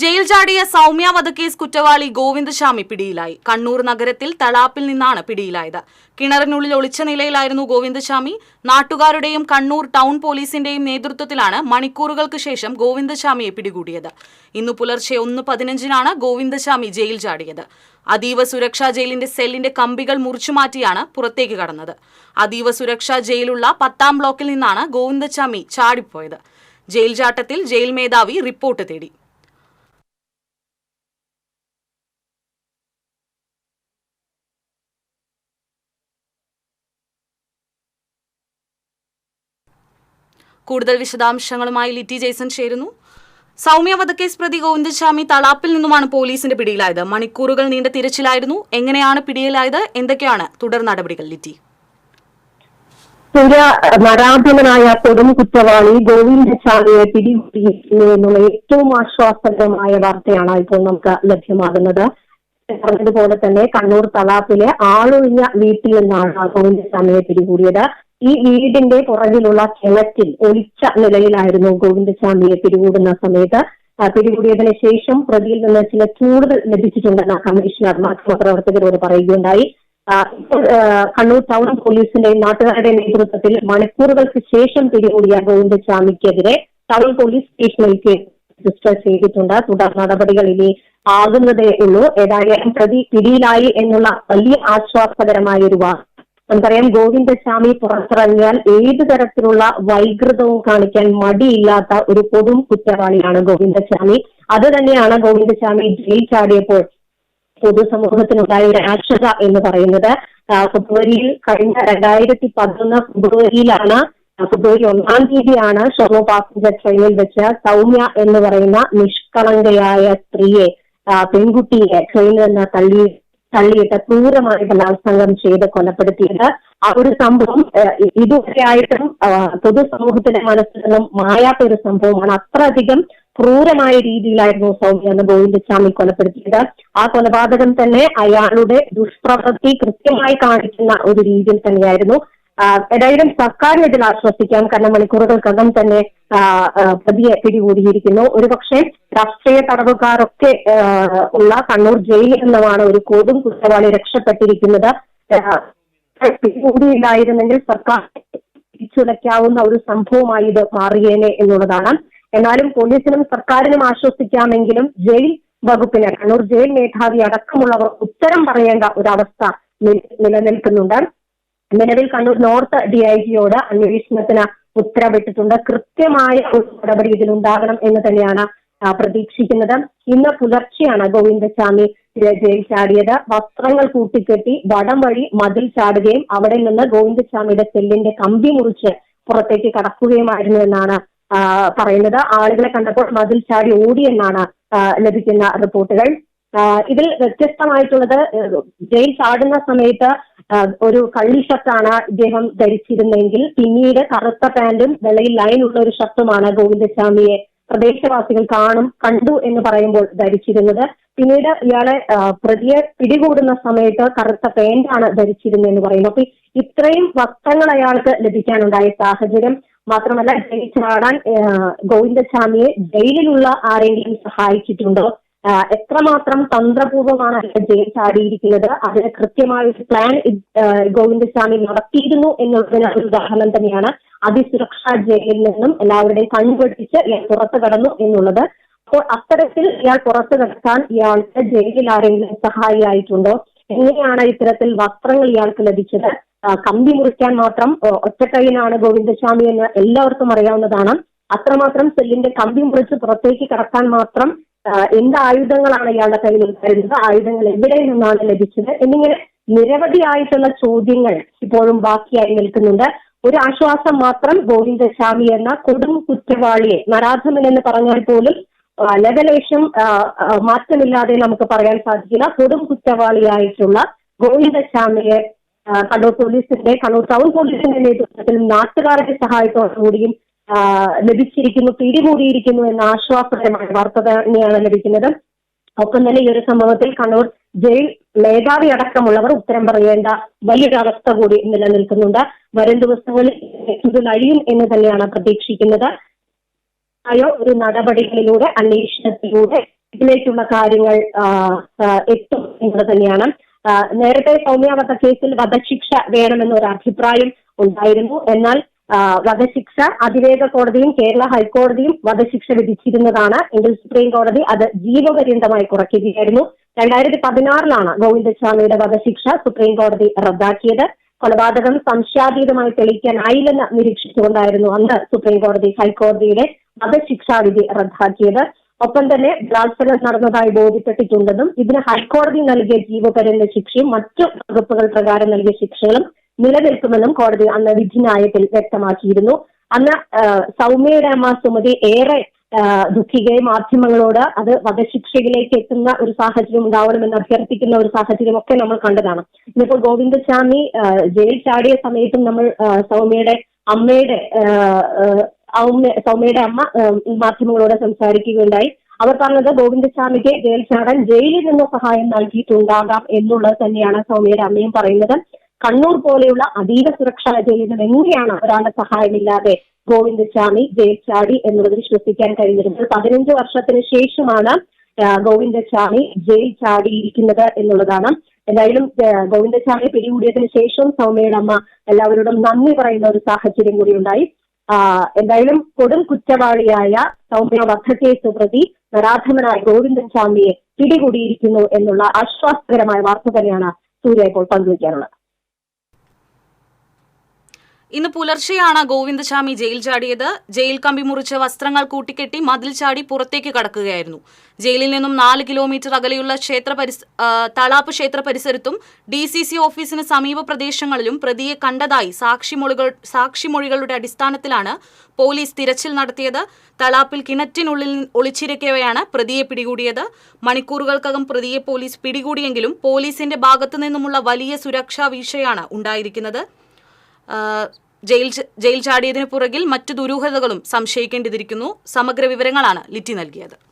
Jail ചാടിയ സൗമ്യ വധക്കേസ് കുറ്റവാളി ഗോവിന്ദശാമി പിടിയിലായി. കണ്ണൂർ നഗരത്തിൽ തളാപ്പിൽ നിന്നാണ് പിടിയിലായത്. കിണറിനുള്ളിൽ ഒളിച്ച നിലയിലായിരുന്നു ഗോവിന്ദശാമി. നാട്ടുകാരുടെയും കണ്ണൂർ ടൗൺ പോലീസിന്റെയും നേതൃത്വത്തിലാണ് മണിക്കൂറുകൾക്ക് ശേഷം ഗോവിന്ദശാമിയെ പിടികൂടിയത്. ഇന്ന് പുലർച്ചെ ഒന്ന് പതിനഞ്ചിനാണ് ഗോവിന്ദശാമി ജയിൽ ചാടിയത്. അതീവ സുരക്ഷാ ജയിലിന്റെ സെല്ലിന്റെ കമ്പികൾ മുറിച്ചുമാറ്റിയാണ് പുറത്തേക്ക് കടന്നത്. അതീവ സുരക്ഷാ ജയിലുള്ള പത്താം ബ്ലോക്കിൽ നിന്നാണ് ഗോവിന്ദശാമി ചാടിപ്പോയത്. ജയിൽ ചാട്ടത്തിൽ ജയിൽ മേധാവി റിപ്പോർട്ട് തേടി. കൂടുതൽ വിശദാംശങ്ങളുമായി ലിറ്റി ജേസൺ ചേരുന്നു. സൗമ്യ വധക്കേസ് പ്രതി ഗോവിന്ദസ്വാമി തളാപ്പിൽ നിന്നുമാണ് പോലീസിന്റെ പിടിയിലായത്. മണിക്കൂറുകൾ നീണ്ട തിരച്ചിലായിരുന്നു. എങ്ങനെയാണ് പിടിയിലായത്? എന്തൊക്കെയാണ് തുടർ നടപടികൾ ലിറ്റി? പുര നരാധനായ കൊടും കുറ്റവാളി ഗോവിന്ദസ്വാമിയെ പിടികൂടിയിരിക്കുന്നു എന്നുള്ള ഏറ്റവും ആശ്വാസകരമായ വാർത്തയാണ് ഇപ്പോൾ നമുക്ക് ലഭ്യമാകുന്നത്. പറഞ്ഞതുപോലെ തന്നെ കണ്ണൂർ തളാപ്പിലെ ആളൊഴിഞ്ഞ വീട്ടിൽ നിന്നാണ് ഗോവിന്ദസ്വാമിയെ പിടികൂടിയത്. ഈ വീടിന്റെ പുറകിലുള്ള കിണറ്റിൽ ഒളിച്ച നിലയിലായിരുന്നു ഗോവിന്ദസ്വാമിയെ പിടികൂടുന്ന സമയത്ത്. പിടികൂടിയതിന് ശേഷം പ്രതിയിൽ നിന്ന് ചില കൂടുതൽ ലഭിച്ചിട്ടുണ്ടെന്ന് കമ്മീഷണർ മാധ്യമപ്രവർത്തകരോട് പറയുകയുണ്ടായി. കണ്ണൂർ ടൗൺ പോലീസിന്റെ നാട്ടുകാരുടെ നേതൃത്വത്തിൽ മണിക്കൂറുകൾക്ക് ശേഷം പിടികൂടിയ ഗോവിന്ദസ്വാമിക്കെതിരെ ടൗൺ പോലീസ് സ്റ്റേഷനിൽ രജിസ്റ്റർ ചെയ്തിട്ടുണ്ട്. തുടർ നടപടികൾ ഇനി ആകുന്നതേ ഉള്ളൂ. ഏതായാലും പ്രതി പിടിയിലായി എന്നുള്ള വലിയ ആശ്വാസകരമായ ഒരു വാർത്ത നമുക്കറിയാം ഗോവിന്ദസ്വാമി പുറത്തിറങ്ങിയാൽ ഏത് തരത്തിലുള്ള വൈകൃതവും കാണിക്കാൻ മടിയില്ലാത്ത ഒരു പൊതു കുറ്റവാളിയാണ് ഗോവിന്ദസ്വാമി. അത് തന്നെയാണ് ഗോവിന്ദസ്വാമി ജയിൽ ചാടിയപ്പോൾ പൊതുസമൂഹത്തിനുണ്ടായ ഒരു ആശങ്ക എന്ന് പറയുന്നത്. ഫെബ്രുവരിയിൽ കഴിഞ്ഞ രണ്ടായിരത്തി പതിനൊന്ന് ഫെബ്രുവരിയിലാണ് ഫെബ്രുവരി ഒന്നാം തീയതിയാണ് ഷൊർണൂർ പാസഞ്ചർ ട്രെയിനിൽ വെച്ച് സൗമ്യ എന്ന് പറയുന്ന നിഷ്കളങ്കയായ സ്ത്രീയെ പെൺകുട്ടിയെ ട്രെയിനിൽ നിന്ന് തള്ളി തള്ളിയിട്ട് ക്രൂരമായി ബലാത്സംഗം ചെയ്ത് കൊലപ്പെടുത്തിയത് ആ ഒരു സംഭവം ഇതുവരെയായിട്ടും പൊതുസമൂഹത്തിന്റെ മനസ്സിൽ നിന്നും മായാത്ത ഒരു സംഭവമാണ്. അത്രയധികം ക്രൂരമായ രീതിയിലായിരുന്നു സൗമ്യ എന്ന ഗോവിന്ദസ്വാമി കൊലപ്പെടുത്തിയത്. ആ കൊലപാതകം തന്നെ അയാളുടെ ദുഷ്പ്രവൃത്തി കൃത്യമായി കാണിക്കുന്ന ഒരു രീതിയിൽ തന്നെയായിരുന്നു. ഏതായാലും സർക്കാരിന് ഇതിൽ ആശ്വസിക്കാം. കാരണം മണിക്കൂറുകൾക്കകം തന്നെ പ്രതിയെ പിടികൂടിയിരിക്കുന്നു. ഒരുപക്ഷെ രാഷ്ട്രീയ തടവുകാരൊക്കെ ഉള്ള കണ്ണൂർ ജയിലിൽ നിന്നുമാണ് ഒരു കൊടും കുറ്റവാളി രക്ഷപ്പെട്ടിരിക്കുന്നത്. പിടികൂടിയില്ലായിരുന്നെങ്കിൽ സർക്കാർ തിരിച്ചുലയ്ക്കാവുന്ന ഒരു സംഭവമായി ഇത് മാറിയേനെ എന്നുള്ളതാണ്. എന്നാലും പോലീസിനും സർക്കാരിനും ആശ്വസിക്കാമെങ്കിലും ജയിൽ വകുപ്പിന് കണ്ണൂർ ജയിൽ മേധാവി അടക്കമുള്ളവർ ഉത്തരം പറയേണ്ട ഒരവസ്ഥ നിലനിൽക്കുന്നുണ്ട്. നിലവിൽ കണ്ണൂർ നോർത്ത് ഡി ഐ ജിയോട് അന്വേഷണത്തിന് ഉത്തരവിട്ടിട്ടുണ്ട്. കൃത്യമായ ഒരു നടപടി ഇതിലുണ്ടാകണം എന്ന് തന്നെയാണ് പ്രതീക്ഷിക്കുന്നത്. ഇന്ന് പുലർച്ചെയാണ് ഗോവിന്ദസ്വാമി ജയിൽ ചാടിയത്. വസ്ത്രങ്ങൾ കൂട്ടിക്കെട്ടി വടം വഴി മതിൽ ചാടുകയും അവിടെ നിന്ന് ഗോവിന്ദസ്വാമിയുടെ സെല്ലിന്റെ കമ്പി മുറിച്ച് പുറത്തേക്ക് കടക്കുകയുമായിരുന്നു എന്നാണ് പറയുന്നത്. ആളുകളെ കണ്ടപ്പോൾ മതിൽ ചാടി ഓടിയെന്നാണ് ലഭിക്കുന്ന റിപ്പോർട്ടുകൾ. ഇതിൽ വ്യത്യസ്തമായിട്ടുള്ളത് ജയിൽ ചാടുന്ന സമയത്ത് ഒരു കള്ളി ഷർട്ടാണ് ഇദ്ദേഹം ധരിച്ചിരുന്നെങ്കിൽ പിന്നീട് കറുത്ത പാന്റും വെള്ളയിൽ ലൈൻ ഉള്ള ഒരു ഷർട്ടുമാണ് ഗോവിന്ദസ്വാമിയെ പ്രദേശവാസികൾ കാണും കണ്ടു എന്ന് പറയുമ്പോൾ ധരിച്ചിരുന്നത്. പിന്നീട് ഇയാളെ പ്രതിയെ പിടികൂടുന്ന സമയത്ത് കറുത്ത പാന്റാണ് ധരിച്ചിരുന്നതെന്ന് പറയുന്നു. അപ്പൊ ഇത്രയും വസ്ത്രങ്ങൾ അയാൾക്ക് ലഭിക്കാനുണ്ടായ സാഹചര്യം മാത്രമല്ല ജയിൽ ചാടാൻ ആ, ഗോവിന്ദസ്വാമിയെ ജയിലിലുള്ള ആരെങ്കിലും സഹായിച്ചിട്ടുണ്ടോ? എത്രമാത്രം തന്ത്രപൂർവമാണ് അയാൾ ജയിൽ ചാടിയിരിക്കുന്നത് അതിന് കൃത്യമായ ഒരു പ്ലാൻ ഗോവിന്ദസ്വാമി നടത്തിയിരുന്നു എന്നുള്ളതിന് ഒരു ഉദാഹരണം തന്നെയാണ്. അതിസുരക്ഷാ ജയിലിൽ നിന്നും എല്ലാവരുടെയും കണ്ണുപെട്ടിച്ച് ഇയാൾ പുറത്തു കടന്നു എന്നുള്ളത്. അപ്പോൾ അത്തരത്തിൽ ഇയാൾ പുറത്തു കടക്കാൻ ഇയാൾക്ക് ജയിലിൽ ആരെങ്കിലും സഹായിയായിട്ടുണ്ടോ? എങ്ങനെയാണ് ഇത്തരത്തിൽ വസ്ത്രങ്ങൾ ഇയാൾക്ക് ലഭിച്ചത്? കമ്പി മുറിക്കാൻ മാത്രം ഒറ്റക്കൈയിലാണ് ഗോവിന്ദസ്വാമി എന്ന് എല്ലാവർക്കും അറിയാവുന്നതാണ്. അത്രമാത്രം സെല്ലിന്റെ കമ്പി മുറിച്ച് പുറത്തേക്ക് കടക്കാൻ മാത്രം എന്ത് ആയുധങ്ങളാണ് ഇയാളുടെ കയ്യിൽ ഉണ്ടായിരുന്നത്? ആയുധങ്ങൾ എവിടെ നിന്നാണ് ലഭിച്ചത്? എന്നിങ്ങനെ നിരവധിയായിട്ടുള്ള ചോദ്യങ്ങൾ ഇപ്പോഴും ബാക്കിയായി നിൽക്കുന്നുണ്ട്. ഒരു ആശ്വാസം മാത്രം ഗോവിന്ദസ്വാമി എന്ന കൊടും കുറ്റവാളിയെ നരാധമൻ എന്ന് പറഞ്ഞാൽ പോലും ലവലേശം മാറ്റമില്ലാതെ നമുക്ക് പറയാൻ സാധിക്കില്ല. കൊടും കുറ്റവാളിയായിട്ടുള്ള ഗോവിന്ദസ്വാമിയെ ആ, കണ്ണൂർ പോലീസിന്റെ കണ്ണൂർ ടൗൺ പോലീസിന്റെ നേതൃത്വത്തിൽ നാട്ടുകാരുടെ സഹായത്തോടുകൂടിയും ലഭിച്ചിരിക്കുന്നു പിടികൂടിയിരിക്കുന്നു എന്ന ആശ്വാസകരമായ വാർത്ത തന്നെയാണ് ലഭിക്കുന്നത്. ഒപ്പം തന്നെ ഈ ഒരു സംഭവത്തിൽ കണ്ണൂർ ജയിൽ മേധാവി അടക്കമുള്ളവർ ഉത്തരം പറയേണ്ട വലിയൊരു അവസ്ഥ കൂടി നിലനിൽക്കുന്നുണ്ട്. വരും ദിവസങ്ങളിൽ ഇത് കഴിയും എന്ന് തന്നെയാണ് പ്രതീക്ഷിക്കുന്നത്. ആയോ ഒരു നടപടികളിലൂടെ അന്വേഷണത്തിലൂടെ ഇതിലേക്കുള്ള കാര്യങ്ങൾ എത്തും എന്നത് തന്നെയാണ്. നേരത്തെ സൗമ്യ കേസിൽ വധശിക്ഷ വേണമെന്നൊരു അഭിപ്രായം ഉണ്ടായിരുന്നു. എന്നാൽ വധശിക്ഷ അതിവേഗ കോടതിയും കേരള ഹൈക്കോടതിയും വധശിക്ഷ വിധിച്ചിരുന്നതാണ്. എങ്കിൽ സുപ്രീം കോടതി അത് ജീവപര്യന്തമായി കുറയ്ക്കുകയായിരുന്നു. രണ്ടായിരത്തി പതിനാറിലാണ് ഗോവിന്ദസ്വാമിയുടെ വധശിക്ഷ സുപ്രീം കോടതി റദ്ദാക്കിയത്. കൊലപാതകം സംശയാതീതമായി തെളിയിക്കാനായില്ലെന്ന് നിരീക്ഷിച്ചുകൊണ്ടായിരുന്നു അന്ന് സുപ്രീം കോടതി ഹൈക്കോടതിയുടെ വധശിക്ഷാവിധി റദ്ദാക്കിയത്. ഒപ്പം തന്നെ ബലാത്സംഗം നടന്നതായി ബോധ്യപ്പെട്ടിട്ടുണ്ടെന്നും ഇതിന് ഹൈക്കോടതി നൽകിയ ജീവപര്യന്ത ശിക്ഷയും മറ്റു വകുപ്പുകൾ പ്രകാരം നൽകിയ ശിക്ഷകളും നിലനിൽക്കുമെന്നും കോടതി അന്ന് വിധിന്യായത്തിൽ വ്യക്തമാക്കിയിരുന്നു. അന്ന് സൗമ്യയുടെ അമ്മ സുമതി ഏറെ ആ, ദുഃഖിക്കുകയും മാധ്യമങ്ങളോട് അത് വധശിക്ഷയിലേക്ക് എത്തുന്ന ഒരു സാഹചര്യം ഉണ്ടാവണമെന്ന് അഭ്യർത്ഥിക്കുന്ന ഒരു സാഹചര്യം ഒക്കെ നമ്മൾ കണ്ടതാണ്. ഇന്നിപ്പോൾ ഗോവിന്ദസ്വാമി ജയിൽ ചാടിയ സമയത്തും നമ്മൾ സൗമ്യയുടെ അമ്മയുടെ സൗമ്യയുടെ അമ്മ മാധ്യമങ്ങളോട് സംസാരിക്കുകയുണ്ടായി. അവർ പറഞ്ഞത് ഗോവിന്ദസ്വാമിക്ക് ജയിൽ ചാടാൻ ജയിലിൽ നിന്ന് സഹായം നൽകിയിട്ടുണ്ടാകാം എന്നുള്ളത് തന്നെയാണ് സൗമ്യയുടെ അമ്മയും പറയുന്നത്. കണ്ണൂർ പോലെയുള്ള അതീവ സുരക്ഷാ നിന്ന് എങ്ങനെയാണ് ഒരാളുടെ സഹായമില്ലാതെ ഗോവിന്ദസ്വാമി ജയിൽ ചാടി എന്നുള്ളത് വിശ്വസിക്കാൻ കഴിഞ്ഞിരുന്നത്? പതിനഞ്ച് വർഷത്തിന് ശേഷമാണ് ഗോവിന്ദസ്വാമി ജയിൽ ചാടിയിരിക്കുന്നത് എന്നുള്ളതാണ്. എന്തായാലും ഗോവിന്ദ ഗോവിന്ദസ്വാമി പിടികൂടിയതിനു ശേഷം സൗമ്യയുടെ അമ്മ എല്ലാവരോടും നന്ദി പറയുന്ന ഒരു സാഹചര്യം കൂടി ഉണ്ടായി എന്തായാലും കൊടും കുറ്റവാളിയായ സൗമ്യ വധക്കേസ് പ്രതി നരാധമനായ ഗോവിന്ദൻ സ്വാമിയെ പിടികൂടിയിരിക്കുന്നു എന്നുള്ള ആശ്വാസകരമായ വാർത്ത തന്നെയാണ് സൂര്യ ഇപ്പോൾ പങ്കുവയ്ക്കാനുള്ളത് ഇന്ന് പുലർച്ചെയാണ് ഗോവിന്ദസ്വാമി ജയിൽ ചാടിയത്. ജയിൽ കമ്പി മുറിച്ച് വസ്ത്രങ്ങൾ കൂട്ടിക്കെട്ടി മതിൽ ചാടി പുറത്തേക്ക് കടക്കുകയായിരുന്നു. ജയിലിൽ നിന്നും നാല് കിലോമീറ്റർ അകലെയുള്ള ക്ഷേത്ര പരിസ തളാപ്പ് ക്ഷേത്ര പരിസരത്തും ഡി സി സി ഓഫീസിന് സമീപ പ്രദേശങ്ങളിലും പ്രതിയെ കണ്ടതായി സാക്ഷിമൊഴികൾ സാക്ഷിമൊഴികളുടെ അടിസ്ഥാനത്തിലാണ് പോലീസ് തിരച്ചിൽ നടത്തിയത്. തളാപ്പിൽ കിണറ്റിനുള്ളിൽ ഒളിച്ചിരിക്കവെയാണ് പ്രതിയെ പിടികൂടിയത്. മണിക്കൂറുകൾക്കകം പ്രതിയെ പോലീസ് പിടികൂടിയെങ്കിലും പോലീസിന്റെ ഭാഗത്തു നിന്നുമുള്ള വലിയ സുരക്ഷാ വീഴ്ചയാണ് ഉണ്ടായിരിക്കുന്നത്. ജയിൽ ജയിൽ ചാടിയതിനു പുറകിൽ മറ്റു ദുരൂഹതകളും സംശയിക്കേണ്ടിയിരിക്കുന്നു. സമഗ്ര വിവരങ്ങളാണ് ലിറ്റി നൽകിയത്.